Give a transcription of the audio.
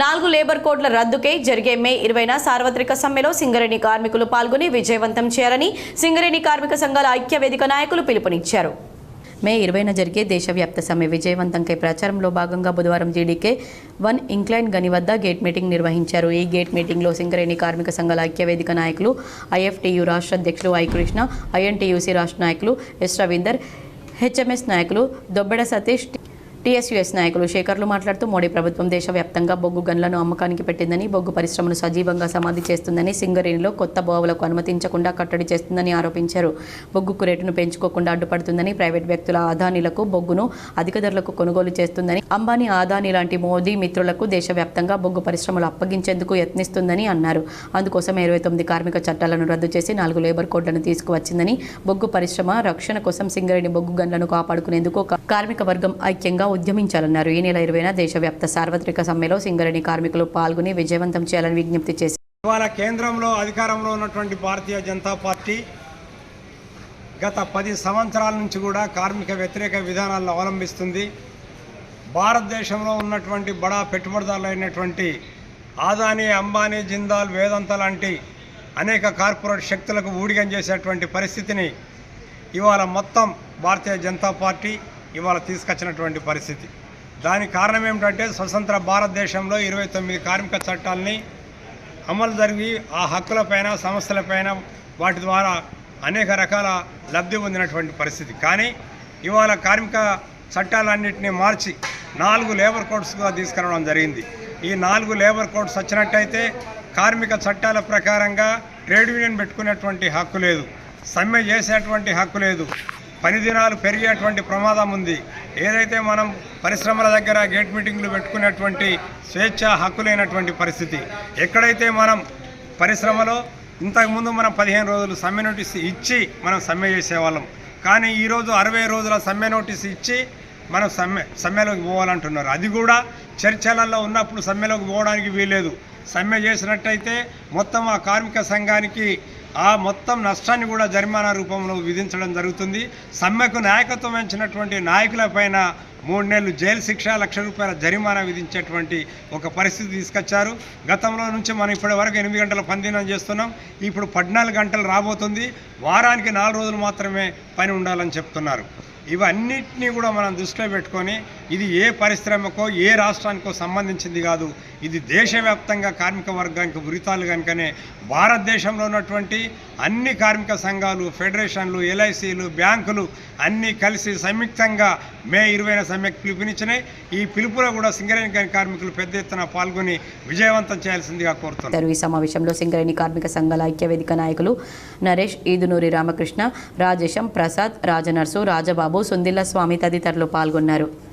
నాలుగు లేబర్ కోడ్ల రద్దుకై జరిగే మే ఇరవైన సార్వత్రిక సమ్మెలో సింగరేణి కార్మికులు పాల్గొని విజయవంతం చేయాలని సింగరేణి కార్మిక సంఘాల ఐక్య వేదిక నాయకులు పిలుపునిచ్చారు. మే ఇరవైన జరిగే దేశవ్యాప్త సమ్మె విజయవంతంకై ప్రచారంలో భాగంగా బుధవారం జీడీకే వన్ ఇంక్లైన్ గని వద్ద గేట్ మీటింగ్ నిర్వహించారు. ఈ గేట్ మీటింగ్లో సింగరేణి కార్మిక సంఘాల ఐక్యవేదిక నాయకులు ఐఎఫ్టీయు రాష్ట్ర అధ్యక్షులు ఐకృష్ణ ఐఎన్టీయూసీ రాష్ట్ర నాయకులు ఎస్ రవీందర్ హెచ్ఎంఎస్ నాయకులు దొబ్బెడ సతీష్ టీఎస్యూఎస్ నాయకులు శేఖర్లు మాట్లాడుతూ మోడీ ప్రభుత్వం దేశవ్యాప్తంగా బొగ్గు గన్లను అమ్మకానికి పెట్టిందని బొగ్గు పరిశ్రమను సజీవంగా సమాధి చేస్తుందని సింగరేణిలో కొత్త బోవలకు అనుమతించకుండా కట్టడి చేస్తుందని ఆరోపించారు. బొగ్గుకు రేటును పెంచుకోకుండా అడ్డుపడుతుందని ప్రైవేట్ వ్యక్తుల ఆదానీలకు బొగ్గును అధిక ధరలకు కొనుగోలు చేస్తుందని అంబానీ ఆదానీ లాంటి మోదీ మిత్రులకు దేశవ్యాప్తంగా బొగ్గు పరిశ్రమలు అప్పగించేందుకు యత్నిస్తుందని అన్నారు. అందుకోసం ఇరవై తొమ్మిది కార్మిక చట్టాలను రద్దు చేసి నాలుగు లేబర్ కోడ్లను తీసుకువచ్చిందని బొగ్గు పరిశ్రమ రక్షణ కోసం సింగరేణి బొగ్గు గన్లను కాపాడుకునేందుకు కార్మిక వర్గం ఐక్యంగా ఉద్యమించాలన్నారు. ఈ నెల ఇరవైన దేశవ్యాప్త సార్వత్రిక సమ్మెలో సింగరేణి కార్మికులు పాల్గొని విజయవంతం చేయాలని విజ్ఞప్తి చేశారు. ఇవాళ కేంద్రంలో అధికారంలో ఉన్నటువంటి భారతీయ జనతా పార్టీ గత పది సంవత్సరాల నుంచి కూడా కార్మిక వ్యతిరేక విధానాలను అవలంబిస్తుంది. భారతదేశంలో ఉన్నటువంటి బడా పెట్టుబడిదారులు అయినటువంటి ఆదానీ అంబానీ జిందాల్ వేదంత లాంటి అనేక కార్పొరేట్ శక్తులకు ఊడిగం చేసేటువంటి పరిస్థితిని ఇవాళ మొత్తం భారతీయ జనతా పార్టీ ఇవాళ తీసుకొచ్చినటువంటి పరిస్థితి. దానికి కారణం ఏమిటంటే స్వతంత్ర భారతదేశంలో ఇరవై తొమ్మిది కార్మిక చట్టాలని అమలు జరిగి ఆ హక్కులపైన సమస్యలపైన వాటి ద్వారా అనేక రకాల లబ్ధి పొందినటువంటి పరిస్థితి. కానీ ఇవాళ కార్మిక చట్టాలన్నింటినీ మార్చి నాలుగు లేబర్ కోడ్స్గా తీసుకురావడం జరిగింది. ఈ నాలుగు లేబర్ కోడ్స్ వచ్చినట్టయితే కార్మిక చట్టాల ప్రకారంగా ట్రేడ్ యూనియన్ పెట్టుకునేటువంటి హక్కు లేదు. సమ్మె చేసేటువంటి హక్కు లేదు. పని దినాలు పెరిగేటువంటి ప్రమాదం ఉంది. ఏదైతే మనం పరిశ్రమల దగ్గర గేట్ మీటింగ్లు పెట్టుకునేటువంటి స్వేచ్ఛ హక్కులైనటువంటి పరిస్థితి. ఎక్కడైతే మనం పరిశ్రమలో ఇంతకుముందు మనం పదిహేను రోజులు సమ్మె నోటీస్ ఇచ్చి మనం సమ్మె చేసేవాళ్ళం. కానీ ఈరోజు అరవై రోజుల సమ్మె నోటీస్ ఇచ్చి మనం సమ్మె సమ్మెలోకి పోవాలంటున్నారు. అది కూడా చర్చలలో ఉన్నప్పుడు సమ్మెలోకి పోవడానికి వీలేదు సమ్మె చేసినట్టయితే మొత్తం ఆ కార్మిక సంఘానికి ఆ మొత్తం నష్టాన్ని కూడా జరిమానా రూపంలో విధించడం జరుగుతుంది. సమ్మెకు నాయకత్వం వహించినటువంటి నాయకులపైన మూడు నెలలు జైలు శిక్ష లక్ష రూపాయల జరిమానా విధించేటువంటి ఒక పరిస్థితి తీసుకొచ్చారు. గతంలో నుంచి మనం ఇప్పటి వరకు ఎనిమిది గంటల పందినం చేస్తున్నాం. ఇప్పుడు పద్నాలుగు గంటలు రాబోతుంది. వారానికి నాలుగు రోజులు మాత్రమే పని ఉండాలని చెప్తున్నారు. ఇవన్నిటినీ కూడా మనం దృష్టిలో పెట్టుకొని ఇది ఏ పరిశ్రమకో ఏ రాష్ట్రానికో సంబంధించింది కాదు. ఇది దేశవ్యాప్తంగా కార్మిక వర్గానికి ఉరితాలు కనుకనే భారతదేశంలో ఉన్నటువంటి అన్ని కార్మిక సంఘాలు ఫెడరేషన్లు ఎల్ఐసీలు బ్యాంకులు అన్నీ కలిసి సంయుక్తంగా మే ఇరవైన సమ్మెకు పిలుపునిచ్చినాయి. ఈ పిలుపులో కూడా సింగరేణి కార్మికులు పెద్ద ఎత్తున పాల్గొని విజయవంతం చేయాల్సిందిగా కోరుతున్నారు ఈ సమావేశంలో సింగరేణి కార్మిక సంఘాల ఐక్యవేదిక నాయకులు నరేష్ ఈదునూరి రామకృష్ణ రాజేశం ప్రసాద్ రాజనర్సు రాజబాబు సుందిల్ల స్వామి తదితరులు పాల్గొన్నారు.